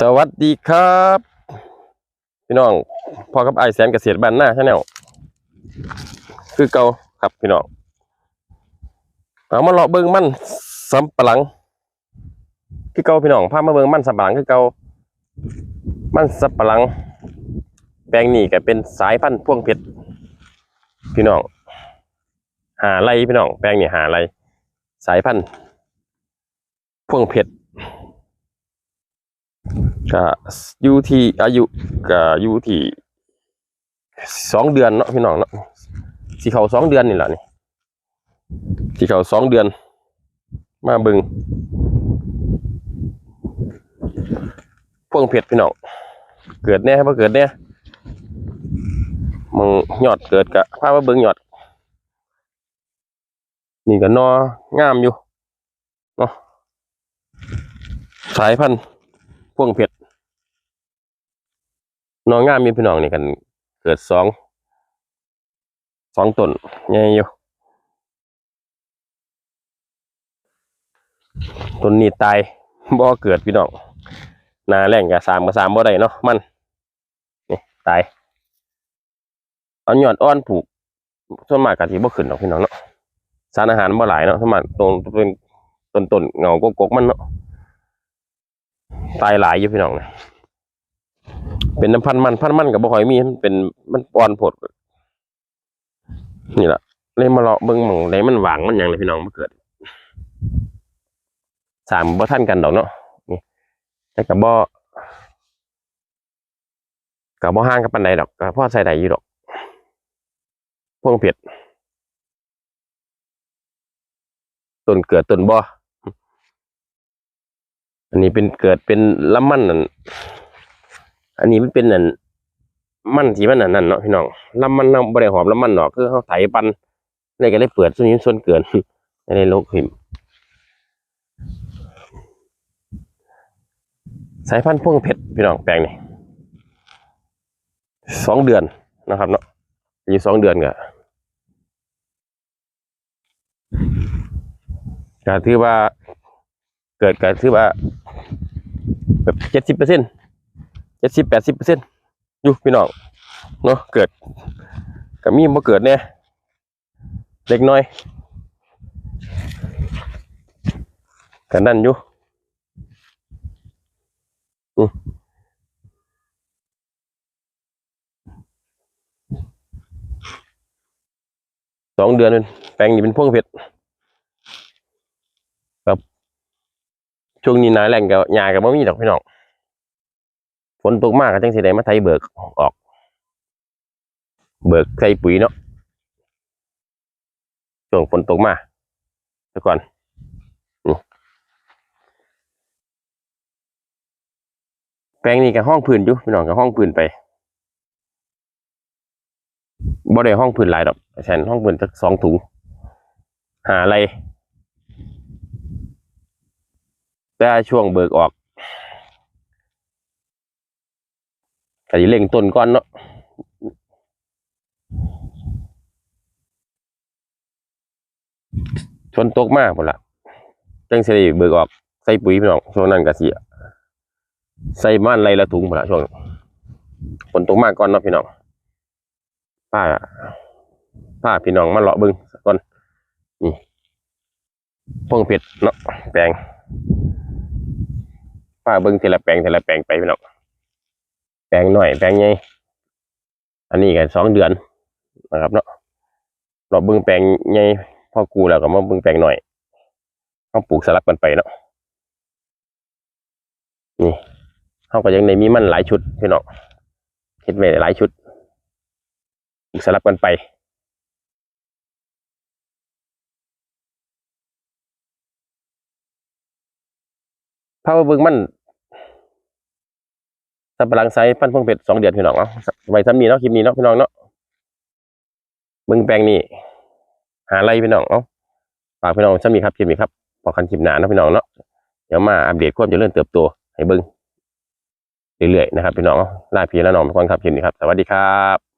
สวัสดีครับ พี่น้องพ่อกับไอแสนเกษตรบ้านหน้าชาแนลคือเก่าครับพี่น้องเอามาเลาะเบิ่งมันสำปะหลัง คือเก่าพี่น้องพามาเบิ่งมันสำปะหลังคือเก่ามันสำปะหลัง แปลงนี้ก็เป็นสายพันธุ์พ่วงเพชรพี่น้อง หาไรพี่น้อง แปลงนี้หาไรสายพันธุ์พ่วงเพชร ก็อยู่ที่อายุก็อยู่ที่สองเดือนเนาะพี่น้องเนาะสีเขาสองเดือนนี่แหละนี่สีเขาสองเดือน มาบิงพวงเพชรพี่น้องเกิดแน่บ่เกิดแน่มึงหยอดเกิดกะพามาเบิงหยอด นี่ก็นองามอยู่เนาะสายพันธุ์พวงเพชร น้องงามมีพี่น้องนี่กันเกิดสองสองต้นใหญ่อยู่ต้นนี้ตายบ่เกิดพี่น้องนาแรงกับสามกับสามบ่ได้เนาะมันนี่ตายเอาหยอดอ่อนผูกส่วนมากกะที่บ่ขึ้นหรอกพี่น้องเนาะสารอาหารบ่หลายเนาะส่วนมากตรงเป็นต้นต้นๆเงากกๆมันเนาะตายหลายอยู่พี่น้องนะ เป็นน้ำพันมันพันมันกับบ่อยมีมันเป็นมันปอนผดนี่แหละเลยมาเลาะเบิ่งมองใดมันหวางมันยังเลยพี่น้องมาเกิดสามบ่ทันกันดอกเนาะนี่แต่กับบ่กับบ่ห่างกับปานใดดอกก็พอใส่ได้อยู่ดอกพวงเผ็ดต้นเกิดต้นบ่อันนี้เป็นเกิดเป็นลำมันนั่น อันนี้มันเป็นนั่นมันที่มันนั่นนั่นเนาะพี่น้องลำมันเราบริหอมลำมันเนาะคือเขาไถปันเลยก็เลยเปิดส่วนนี้ส่วนเกินในโลกหิมสายพันธุ์พ่วงเพชรพี่น้องแปลงนี่สองเดือนนะครับเนาะอยู่สองเดือนก็ก็ถือว่าเกิดก็ถือว่าแบบเจ็ดสิบเปอร์เซ็นเจ็ดสิบแปดสิบเปอร์เซ็นต์อยู่พี่น้องเนาะเกิดกับมีบ่เกิดเนี่ยเล็กน้อยกันนั่นอยู่สองเดือนเป็นแปลงนี้เป็นพวงเพชรช่วงนี้นาแรงกับหญ้ากับบ่มีดอกพี่น้อง ฝนตกมากก็จังสิได้มาไถเบิกออก เบิกใส่ปุ๋ยเนาะช่วงฝนตกมาแต่ก่อนแปลงนี้กับห้องพื้นอยู่พี่น้องกับห้องพื้นไปบ่ได้ห้องพื้นหลายดอกแฉันห้องพื้นสักสองถุง หาอะไรแต่ช่วงเบิกออก ก็สิเล่งต้นก่อนเนาะฝนตกมากหมดละจังสิเบิกออกใส่ปุ๋ยพี่น้องช่วงนั้นก็สิใส่ม่านไรละถุงหมดละช่วงฝนตกมากก่อนเนาะพี่น้องป้าป้าพี่น้องมาเลาะบึงก่อนนี่พงเพชรเนาะแปลงป้าบิ้งทีละแปลงทีละแปลงไปพี่น้อง ลงหน่อยแปลงใหญ่อันนี้กันสองเดือนนะครับเนาะเราเบิ้งแปลงใหญ่พ่อกูแล้วก็มาเบิ้งแปลงหน่อยเขาปลูกสลับกันไปเนาะนี่เขาก็ยังในมีมันหลายชุดพี่น้องคิดไว้หลายชุดปลูกสลับกันไปพามาเบิ่งมัน สับปะหลังไซส์พันพวงเป็ดสองเดือนพี่น้องเนาะไว้ทำนี้เนาะคลิปนี้เนาะพี่น้องเนาะเบิ้งแปลงนี่หาอะไรพี่น้องเนาะฝากพี่น้องซ้ำนี้ครับคลิปนี้ครับพอคันคลิปหนาเนาะพี่น้องเนาะเดี๋ยวมาอัปเดตความเจริญเติบโตให้เบิ้งเรื่อยๆนะครับพี่น้องเอ้าลาพี่และน้องทุกคนครับคลิปนี้ครับ สวัสดีครับ